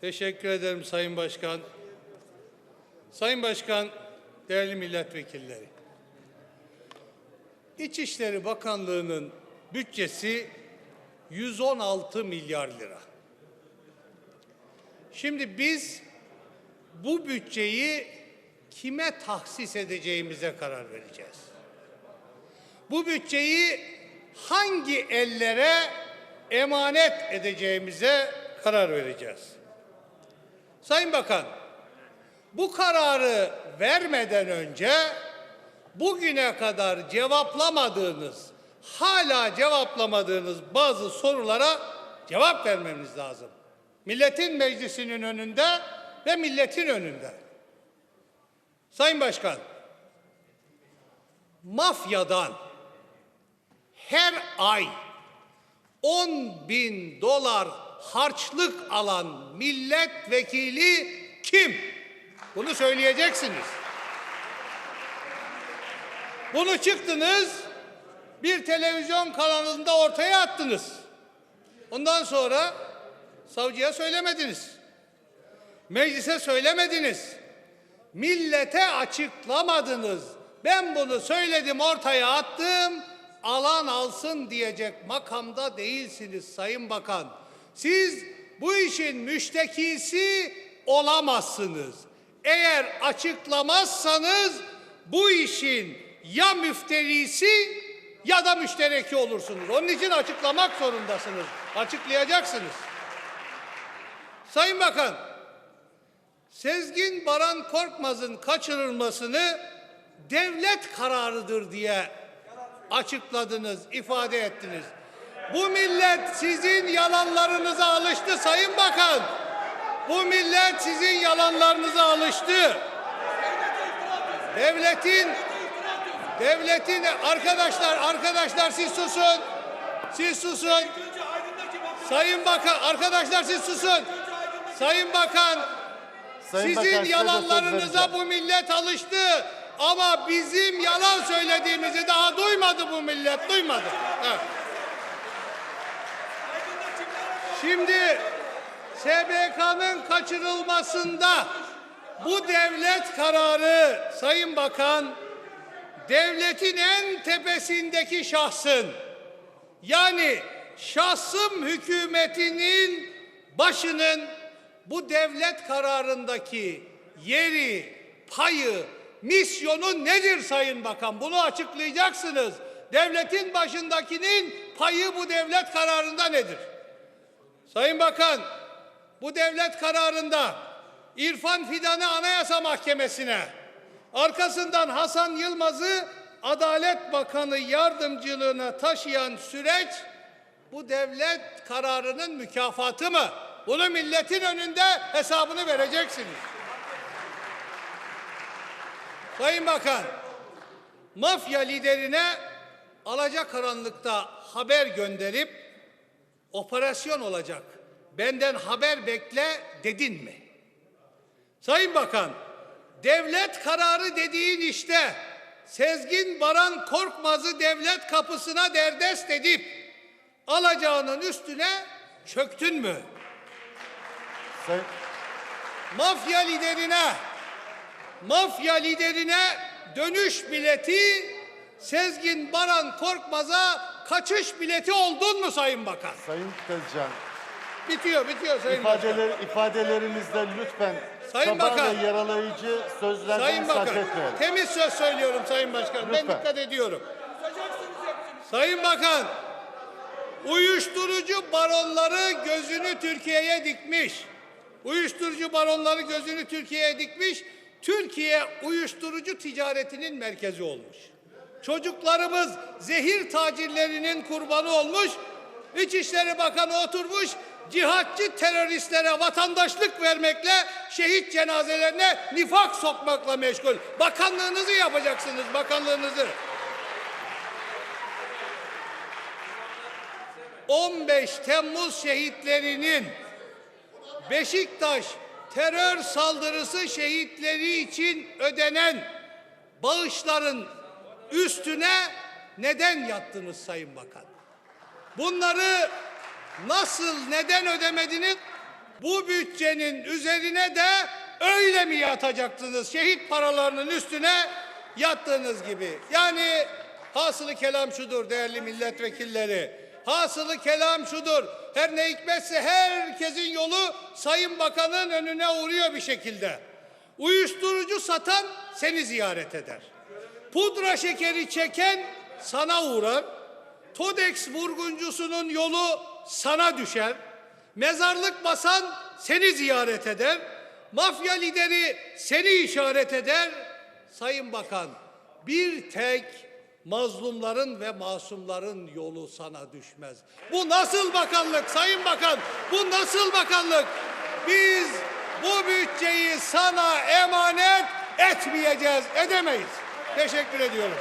Teşekkür ederim Sayın Başkan. Sayın Başkan, değerli milletvekilleri. İçişleri Bakanlığı'nın bütçesi 116 milyar lira. Şimdi biz bu bütçeyi kime tahsis edeceğimize karar vereceğiz. Bu bütçeyi hangi ellere emanet edeceğimize karar vereceğiz. Sayın Bakan, bu kararı vermeden önce bugüne kadar cevaplamadığınız, hala cevaplamadığınız bazı sorulara cevap vermemiz lazım. Milletin meclisinin önünde ve milletin önünde. Sayın Başkan, mafyadan her ay 10 bin dolar harçlık alan milletvekili kim? Bunu söyleyeceksiniz. Bunu çıktınız, bir televizyon kanalında ortaya attınız. Ondan sonra savcıya söylemediniz. Meclise söylemediniz. Millete açıklamadınız. Ben bunu söyledim, ortaya attım. Alan alsın diyecek makamda değilsiniz Sayın Bakan. Siz bu işin müştekisi olamazsınız. Eğer açıklamazsanız bu işin ya müfterisi ya da müştereki olursunuz. Onun için açıklamak zorundasınız. Açıklayacaksınız. Sayın Bakan, Sezgin Baran Korkmaz'ın kaçırılmasını devlet kararıdır diye açıkladınız, ifade ettiniz. Bu millet sizin yalanlarınıza alıştı Sayın Bakan. Bu millet sizin yalanlarınıza alıştı. Devletin devletin arkadaşlar arkadaşlar siz susun. Siz susun. Sayın Bakan arkadaşlar siz susun. Sayın Bakan Sayın sizin Bakan, yalanlarınıza bu millet alıştı. Ama bizim yalan söylediğimizi daha duymadı bu millet, duymadı. Evet. Şimdi SBK'nın kaçırılmasında bu devlet kararı Sayın Bakan devletin en tepesindeki şahsın yani şahsım hükümetinin başının bu devlet kararındaki yeri, payı, misyonu nedir Sayın Bakan? Bunu açıklayacaksınız. Devletin başındakinin payı bu devlet kararında nedir? Sayın Bakan, bu devlet kararında İrfan Fidan'ı Anayasa Mahkemesi'ne, arkasından Hasan Yılmaz'ı Adalet Bakanı yardımcılığına taşıyan süreç bu devlet kararının mükafatı mı? Bunu milletin önünde hesabını vereceksiniz. Sayın Bakan, mafya liderine alacakaranlıkta haber gönderip operasyon olacak. Benden haber bekle dedin mi? Sayın Bakan, devlet kararı dediğin işte Sezgin Baran Korkmaz'ı devlet kapısına derdest edip alacağının üstüne çöktün mü? Sayın, Mafya liderine mafya liderine dönüş bileti Sezgin Baran Korkmaz'a kaçış bileti oldun mu Sayın Bakan? Sayın Tezcan, Bitiyor, bitiyor Sayın Bakan. ifadeler, ifadelerimizde lütfen Sayın Bakan. yaralayıcı sözlerden Sayın Bakan, etmeyelim. temiz söz söylüyorum Sayın Başkan. Ben Lütfen. dikkat ediyorum. Sayın Bakan, uyuşturucu baronları gözünü Türkiye'ye dikmiş. Uyuşturucu baronları gözünü Türkiye'ye dikmiş. Türkiye uyuşturucu ticaretinin merkezi olmuş. Çocuklarımız zehir tacirlerinin kurbanı olmuş. İçişleri Bakanı oturmuş cihatçı teröristlere vatandaşlık vermekle şehit cenazelerine nifak sokmakla meşgul. Bakanlığınızı yapacaksınız, bakanlığınızı. 15 Temmuz şehitlerinin Beşiktaş terör saldırısı şehitleri için ödenen bağışların üstüne neden yattınız Sayın Bakan? Bunları nasıl, neden ödemediniz? Bu bütçenin üzerine de öyle mi yatacaksınız? Şehit paralarının üstüne yattığınız gibi. Yani hasılı kelam şudur değerli milletvekilleri. Hasılı kelam şudur. Her ne hikmetse herkesin yolu Sayın Bakan'ın önüne uğruyor bir şekilde. Uyuşturucu satan seni ziyaret eder. Pudra şekeri çeken sana uğrar. Todex vurguncusunun yolu sana düşer. Mezarlık basan seni ziyaret eder. Mafya lideri seni işaret eder. Sayın Bakan bir tek mazlumların ve masumların yolu sana düşmez. Bu nasıl bakanlık Sayın Bakan? Bu nasıl bakanlık? Biz bu bütçeyi sana emanet etmeyeceğiz, edemeyiz. Teşekkür ediyorum.